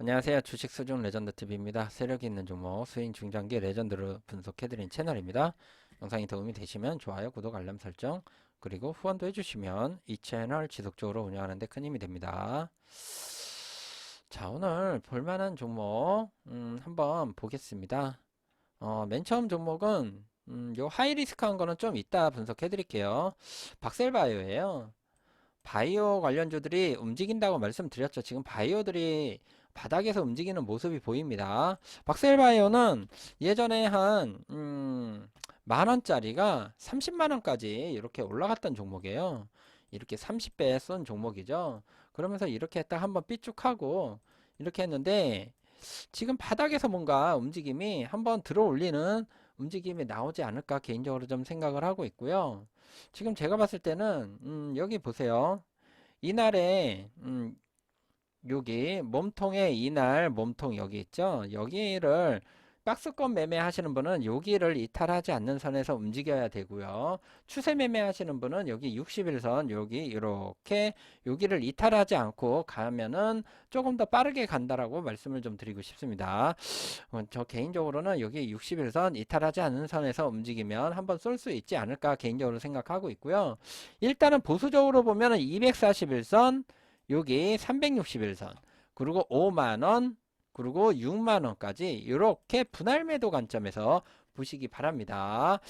안녕하세요. 주식 수중 레전드 TV입니다. 세력이 있는 종목 스윙 중장기 레전드를 분석해드린 채널입니다. 영상이 도움이 되시면 좋아요, 구독, 알람 설정 그리고 후원도 해주시면 이 채널 지속적으로 운영하는데 큰 힘이 됩니다. 자 오늘 볼만한 종목 음, 한번 보겠습니다. 어, 맨 처음 종목은 음, 요 하이리스크한 거는 좀 이따 분석해드릴게요. 박셀바이오예요. 바이오 관련주들이 움직인다고 말씀드렸죠. 지금 바이오들이 바닥에서 움직이는 모습이 보입니다. 박셀바이오는 예전에 한, 음, 만원짜리가 30만원까지 이렇게 올라갔던 종목이에요. 이렇게 30배 쏜 종목이죠. 그러면서 이렇게 딱 한번 삐쭉하고 이렇게 했는데 지금 바닥에서 뭔가 움직임이 한번 들어 올리는 움직임이 나오지 않을까 개인적으로 좀 생각을 하고 있고요. 지금 제가 봤을 때는, 음, 여기 보세요. 이날에, 음, 여기 몸통에 이날 몸통 여기 있죠? 여기를 박스권 매매 하시는 분은 여기를 이탈하지 않는 선에서 움직여야 되고요. 추세 매매 하시는 분은 여기 61선 여기 이렇게 여기를 이탈하지 않고 가면은 조금 더 빠르게 간다라고 말씀을 좀 드리고 싶습니다. 어, 저 개인적으로는 여기 61선 이탈하지 않는 선에서 움직이면 한번 쏠 수 있지 않을까 개인적으로 생각하고 있고요. 일단은 보수적으로 보면은 241선 여기 361선 그리고 5만원 그리고 6만원까지 이렇게 분할 매도 관점에서 보시기 바랍니다.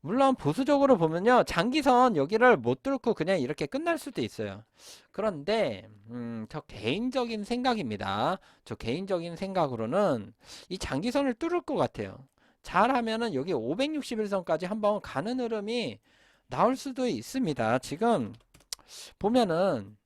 물론 보수적으로 보면요 장기선 여기를 못 뚫고 그냥 이렇게 끝날 수도 있어요. 그런데 음, 저 개인적인 생각입니다. 저 개인적인 생각으로는 이 장기선을 뚫을 것 같아요. 잘하면은 여기 561선까지 한번 가는 흐름이 나올 수도 있습니다. 지금 보면은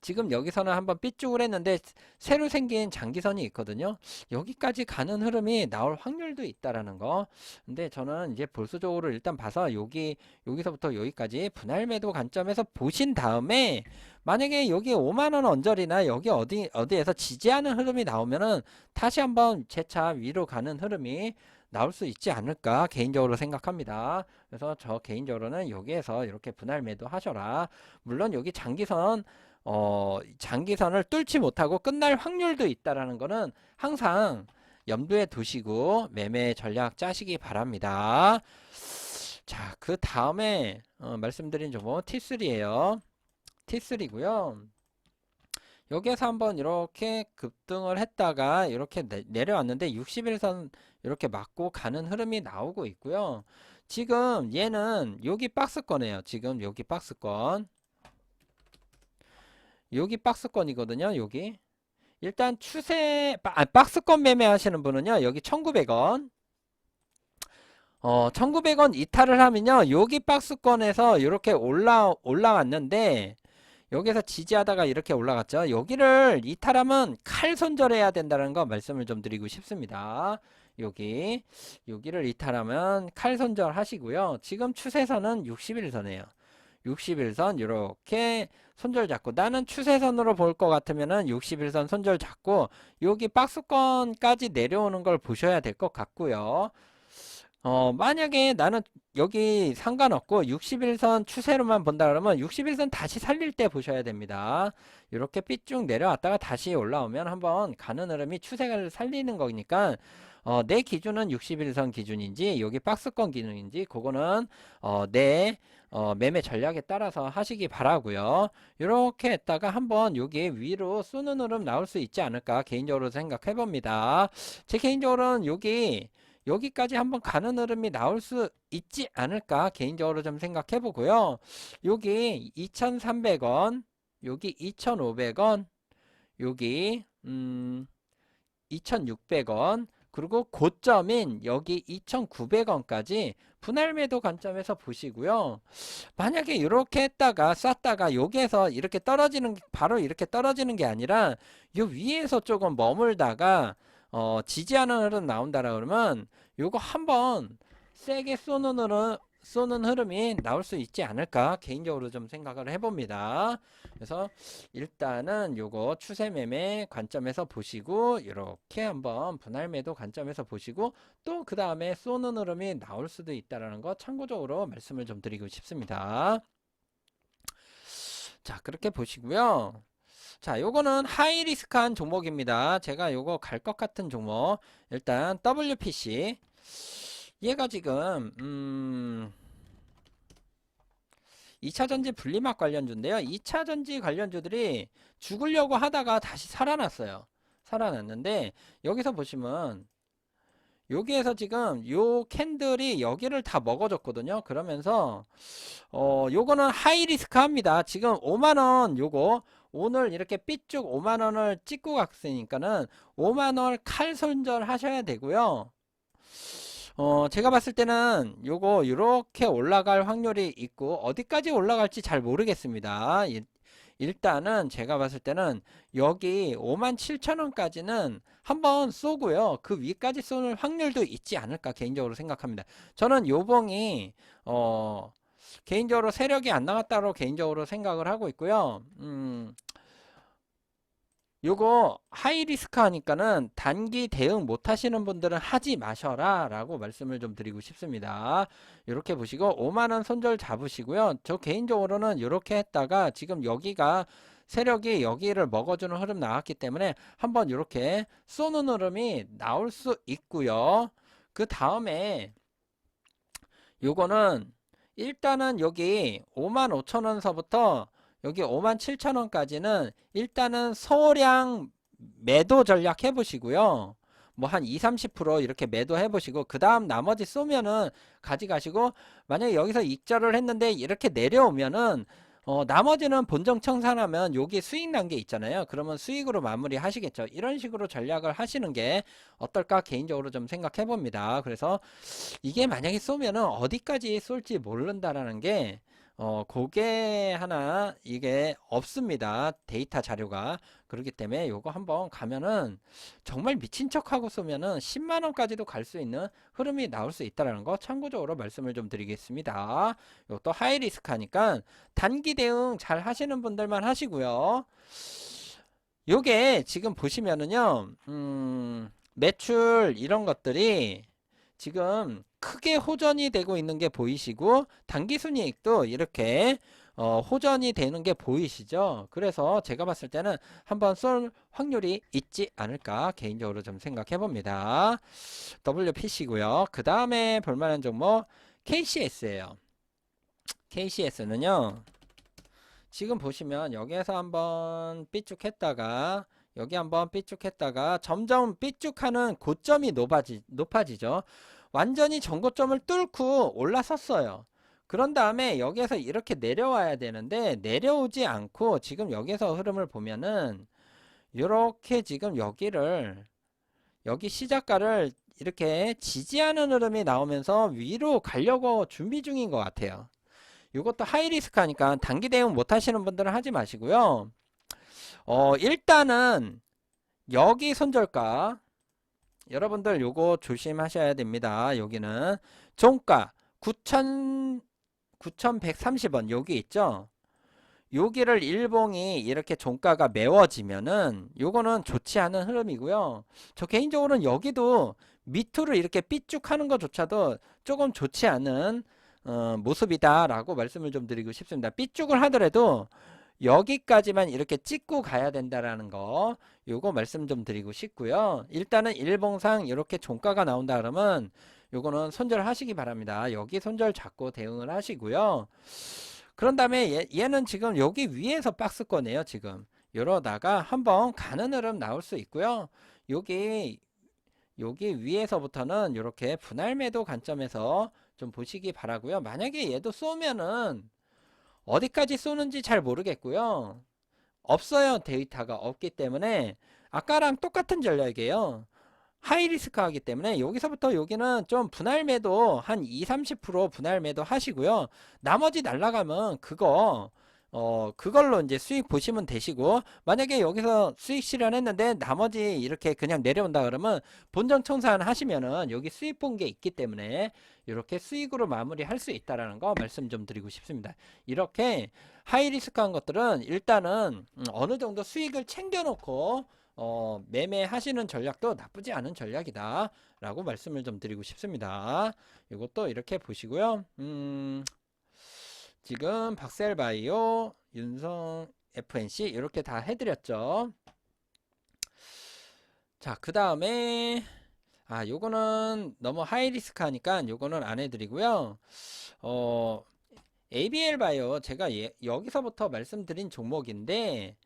지금 여기서는 한번 삐쭉을 했는데 새로 생긴 장기선이 있거든요. 여기까지 가는 흐름이 나올 확률도 있다라는 거. 근데 저는 이제 보수적으로 일단 봐서 여기 여기서부터 여기까지 분할 매도 관점에서 보신 다음에 만약에 여기 5만 원 언저리나 여기 어디 어디에서 지지하는 흐름이 나오면은 다시 한번 재차 위로 가는 흐름이 나올 수 있지 않을까 개인적으로 생각합니다. 그래서 저 개인적으로는 여기에서 이렇게 분할 매도 하셔라. 물론 여기 장기선 어, 장기선을 뚫지 못하고 끝날 확률도 있다라는 거는 항상 염두에 두시고 매매 전략 짜시기 바랍니다. 자, 그 다음에 어, 말씀드린 종목 T3예요. T3고요. 여기에서 한번 이렇게 급등을 했다가 이렇게 내, 내려왔는데 61선 이렇게 맞고 가는 흐름이 나오고 있고요. 지금 얘는 여기 박스권이에요. 지금 여기 박스권. 여기 박스권이거든요. 여기. 일단 추세 아, 박스권 매매하시는 분은요. 여기 1,900원. 어, 1,900원 이탈을 하면요. 여기 박스권에서 이렇게 올라 올라왔는데 여기서 지지하다가 이렇게 올라갔죠. 여기를 이탈하면 칼 손절해야 된다는 거 말씀을 좀 드리고 싶습니다. 여기 여기를 이탈하면 칼 손절 하시고요. 지금 추세선은 61선이에요. 61선 이렇게 손절 잡고 나는 추세선으로 볼 것 같으면은 61선 손절 잡고 여기 박스권까지 내려오는 걸 보셔야 될 것 같고요. 어, 만약에 나는 여기 상관없고 61선 추세로만 본다 그러면 61선 다시 살릴 때 보셔야 됩니다. 이렇게 삐쭉 내려왔다가 다시 올라오면 한번 가는 흐름이 추세를 살리는 거니까 어, 내 기준은 61선 기준인지 여기 박스권 기준인지 그거는 어, 내 어, 매매 전략에 따라서 하시기 바라고요. 이렇게 했다가 한번 여기 위로 쏘는 흐름 나올 수 있지 않을까 개인적으로 생각해 봅니다. 제 개인적으로는 여기 여기까지 한번 가는 흐름이 나올 수 있지 않을까 개인적으로 좀 생각해 보고요. 여기 2,300원, 여기 2,500원, 여기 음 2,600원, 그리고 고점인 여기 2,900원까지 분할 매도 관점에서 보시고요. 만약에 이렇게 했다가 쐈다가 여기에서 이렇게 떨어지는 게- 바로 이렇게 떨어지는 게 아니라 요 위에서 조금 머물다가 어, 지지하는 흐름 나온다라 그러면 요거 한번 세게 쏘는 흐름 쏘는 흐름이 나올 수 있지 않을까 개인적으로 좀 생각을 해봅니다. 그래서 일단은 요거 추세 매매 관점에서 보시고 이렇게 한번 분할 매도 관점에서 보시고 또 그 다음에 쏘는 흐름이 나올 수도 있다라는 거 참고적으로 말씀을 좀 드리고 싶습니다. 자 그렇게 보시고요. 자, 요거는 하이 리스크한 종목입니다. 제가 요거 갈 것 같은 종목. 일단 WPC. 얘가 지금 음 2차 전지 분리막 관련주인데요. 2차 전지 관련주들이 죽으려고 하다가 다시 살아났어요. 살아났는데 여기서 보시면 여기에서 지금 요 캔들이 여기를 다 먹어줬거든요. 그러면서 어 요거는 하이 리스크 합니다. 지금 5만원 요거 오늘 이렇게 삐쭉 5만원을 찍고 갔으니까는 5만원 칼 손절 하셔야 되고요. 어, 제가 봤을 때는 요거 이렇게 올라갈 확률이 있고 어디까지 올라갈지 잘 모르겠습니다. 일, 일단은 제가 봤을 때는 여기 57,000원까지는 한번 쏘고요. 그 위까지 쏘는 확률도 있지 않을까 개인적으로 생각합니다. 저는 요봉이 어 개인적으로 세력이 안 나갔다고 개인적으로 생각을 하고 있고요. 음, 요거 하이 리스크 하니까는 단기 대응 못 하시는 분들은 하지 마셔라 라고 말씀을 좀 드리고 싶습니다. 이렇게 보시고 5만원 손절 잡으시고요. 저 개인적으로는 이렇게 했다가 지금 여기가 세력이 여기를 먹어주는 흐름 나왔기 때문에 한번 이렇게 쏘는 흐름이 나올 수 있고요. 그 다음에 요거는 일단은 여기 5만 5천원서부터 여기 5만 7천원까지는 일단은 소량 매도 전략 해보시고요. 뭐 한 2, 30% 이렇게 매도 해 보시고 그 다음 나머지 쏘면은 가져가시고 만약에 여기서 익절을 했는데 이렇게 내려오면은 어, 나머지는 본정 청산하면 여기 수익 난 게 있잖아요. 그러면 수익으로 마무리 하시겠죠. 이런 식으로 전략을 하시는 게 어떨까 개인적으로 좀 생각해 봅니다. 그래서 이게 만약에 쏘면은 어디까지 쏠지 모른다라는 게 어, 그게 하나 이게 없습니다. 데이터 자료가. 그렇기 때문에 요거 한번 가면은 정말 미친 척하고 쏘면은 10만 원까지도 갈 수 있는 흐름이 나올 수 있다라는 거 참고적으로 말씀을 좀 드리겠습니다. 이것도 하이 리스크 하니까 단기 대응 잘 하시는 분들만 하시고요. 요게 지금 보시면은요. 음, 매출 이런 것들이 지금 크게 호전이 되고 있는 게 보이시고 단기순이익도 이렇게 어, 호전이 되는 게 보이시죠? 그래서 제가 봤을 때는 한번 쏠 확률이 있지 않을까 개인적으로 좀 생각해 봅니다. WPC고요. 그 다음에 볼만한 종목 KCS예요. KCS는요. 지금 보시면 여기에서 한번 삐쭉 했다가 여기 한번 삐쭉했다가 점점 삐쭉하는 고점이 높아지, 높아지죠. 완전히 전고점을 뚫고 올라섰어요. 그런 다음에 여기에서 이렇게 내려와야 되는데 내려오지 않고 지금 여기서 흐름을 보면은 이렇게 지금 여기를 여기 시작가를 이렇게 지지하는 흐름이 나오면서 위로 가려고 준비 중인 것 같아요. 이것도 하이리스크 하니까 단기 대응 못 하시는 분들은 하지 마시고요. 어, 일단은 여기 손절가 여러분들 요거 조심하셔야 됩니다. 여기는 종가 9,000 9,130원 여기 있죠? 여기를 일봉이 이렇게 종가가 메워지면은 요거는 좋지 않은 흐름이고요. 저 개인적으로는 여기도 밑으로 이렇게 삐쭉하는 것조차도 조금 좋지 않은 어, 모습이다라고 말씀을 좀 드리고 싶습니다. 삐쭉을 하더라도 여기까지만 이렇게 찍고 가야 된다라는 거 요거 말씀 좀 드리고 싶고요. 일단은 일봉상 이렇게 종가가 나온다 그러면 요거는 손절하시기 바랍니다. 여기 손절 잡고 대응을 하시고요. 그런 다음에 얘, 얘는 지금 여기 위에서 박스권이에요. 지금 이러다가 한번 가는 흐름 나올 수 있고요. 여기 여기 위에서부터는 이렇게 분할 매도 관점에서 좀 보시기 바라고요. 만약에 얘도 쏘면은 어디까지 쏘는지 잘 모르겠고요. 없어요. 데이터가 없기 때문에 아까랑 똑같은 전략이에요. 하이 리스크 하기 때문에 여기서부터 여기는 좀 분할 매도 한 2, 30% 분할 매도 하시고요. 나머지 날라가면 그거 어 그걸로 이제 수익 보시면 되시고 만약에 여기서 수익 실현했는데 나머지 이렇게 그냥 내려온다 그러면 본전 청산 하시면은 여기 수익 본 게 있기 때문에 이렇게 수익으로 마무리할 수 있다라는 거 말씀 좀 드리고 싶습니다. 이렇게 하이 리스크한 것들은 일단은 음, 어느 정도 수익을 챙겨 놓고 어, 매매하시는 전략도 나쁘지 않은 전략이다 라고 말씀을 좀 드리고 싶습니다. 이것도 이렇게 보시고요. 음, 지금 박셀바이오, 윤성 FNC 이렇게 다 해드렸죠. 자, 그 다음에 아, 요거는 너무 하이 리스크 하니까 요거는 안 해드리고요. 어, ABL 바이오 제가 예- 여기서부터 말씀드린 종목인데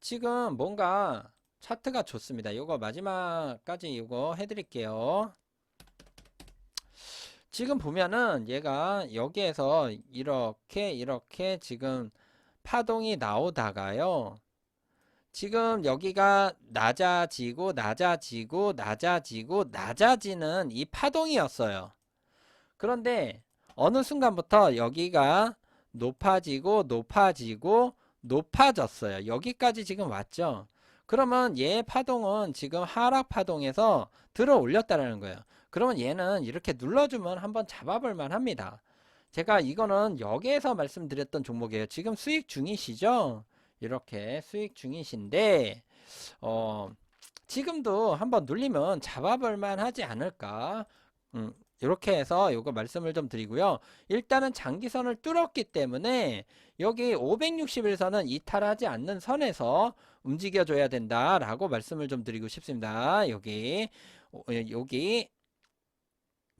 지금 뭔가 차트가 좋습니다. 요거 마지막까지 요거 해드릴게요. 지금 보면은 얘가 여기에서 이렇게 이렇게 지금 파동이 나오다가요. 지금 여기가 낮아지고 낮아지고 낮아지고 낮아지는 이 파동이었어요. 그런데 어느 순간부터 여기가 높아지고 높아지고 높아졌어요. 여기까지 지금 왔죠. 그러면 얘 파동은 지금 하락 파동에서 들어 올렸다라는 거예요. 그러면 얘는 이렇게 눌러주면 한번 잡아볼 만합니다. 제가 이거는 여기에서 말씀드렸던 종목이에요. 지금 수익 중이시죠? 이렇게 수익 중이신데 어, 지금도 한번 눌리면 잡아볼 만 하지 않을까? 음, 이렇게 해서 요거 말씀을 좀 드리고요. 일단은 장기선을 뚫었기 때문에 여기 561선은 이탈하지 않는 선에서 움직여줘야 된다라고 말씀을 좀 드리고 싶습니다. 여기 어, 여기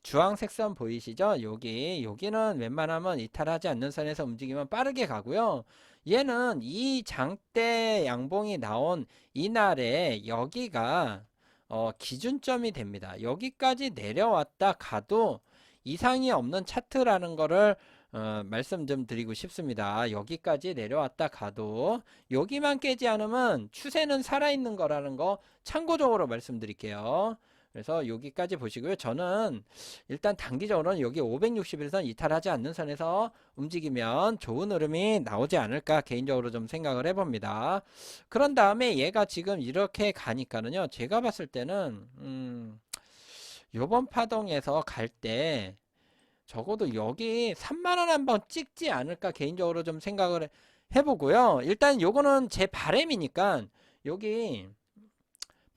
주황색 선 보이시죠? 여기 여기는 웬만하면 이탈하지 않는 선에서 움직이면 빠르게 가고요. 얘는 이 장대 양봉이 나온 이날에 여기가 어, 기준점이 됩니다. 여기까지 내려왔다 가도 이상이 없는 차트라는 거를 어, 말씀 좀 드리고 싶습니다. 여기까지 내려왔다 가도 여기만 깨지 않으면 추세는 살아있는 거라는 거 참고적으로 말씀드릴게요. 그래서 여기까지 보시고요. 저는 일단 단기적으로는 여기 561선 이탈하지 않는 선에서 움직이면 좋은 흐름이 나오지 않을까 개인적으로 좀 생각을 해봅니다. 그런 다음에 얘가 지금 이렇게 가니까는요. 제가 봤을 때는 음, 요번 파동에서 갈 때 적어도 여기 3만원 한번 찍지 않을까 개인적으로 좀 생각을 해보고요. 일단 요거는 제 바램이니까 여기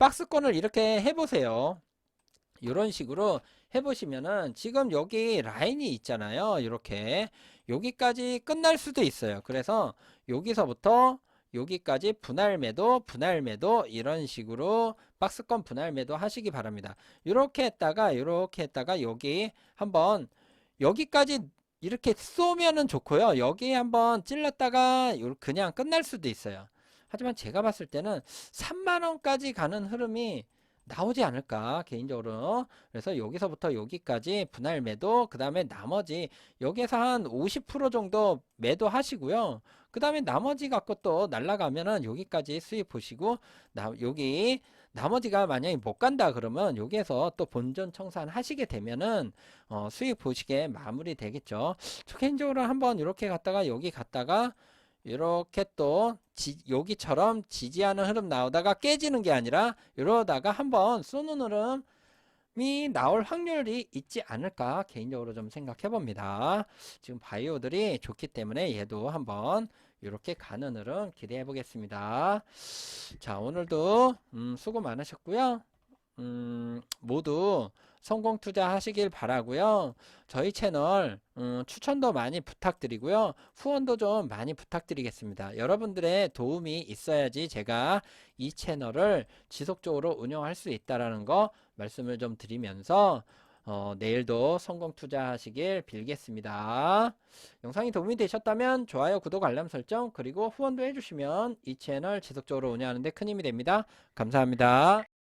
박스권을 이렇게 해보세요. 이런 식으로 해보시면은 지금 여기 라인이 있잖아요. 이렇게 여기까지 끝날 수도 있어요. 그래서 여기서부터 여기까지 분할 매도, 분할 매도 이런 식으로 박스권 분할 매도 하시기 바랍니다. 이렇게 했다가 이렇게 했다가 여기 한번 여기까지 이렇게 쏘면은 좋고요. 여기 한번 찔렀다가 요- 그냥 끝날 수도 있어요. 하지만 제가 봤을 때는 3만 원까지 가는 흐름이 나오지 않을까 개인적으로. 그래서 여기서부터 여기까지 분할 매도 그 다음에 나머지 여기에서 한 50% 정도 매도 하시고요. 그 다음에 나머지 갖고 또 날라가면은 여기까지 수익 보시고 나 여기 나머지가 만약에 못 간다 그러면 여기에서 또 본전 청산 하시게 되면은 어, 수익 보시게 마무리 되겠죠. 저 개인적으로 한번 이렇게 갔다가 여기 갔다가 이렇게 또 지, 여기처럼 지지하는 흐름 나오다가 깨지는 게 아니라 이러다가 한번 쏘는 흐름이 나올 확률이 있지 않을까 개인적으로 좀 생각해 봅니다. 지금 바이오들이 좋기 때문에 얘도 한번 이렇게 가는 흐름 기대해 보겠습니다. 자 오늘도 음, 수고 많으셨고요. 음, 모두 성공 투자하시길 바라고요. 저희 채널 음, 추천도 많이 부탁드리고요. 후원도 좀 많이 부탁드리겠습니다. 여러분들의 도움이 있어야지 제가 이 채널을 지속적으로 운영할 수 있다라는 거 말씀을 좀 드리면서 어, 내일도 성공 투자하시길 빌겠습니다. 영상이 도움이 되셨다면 좋아요, 구독, 알람 설정 그리고 후원도 해주시면 이 채널 지속적으로 운영하는 데 큰 힘이 됩니다. 감사합니다.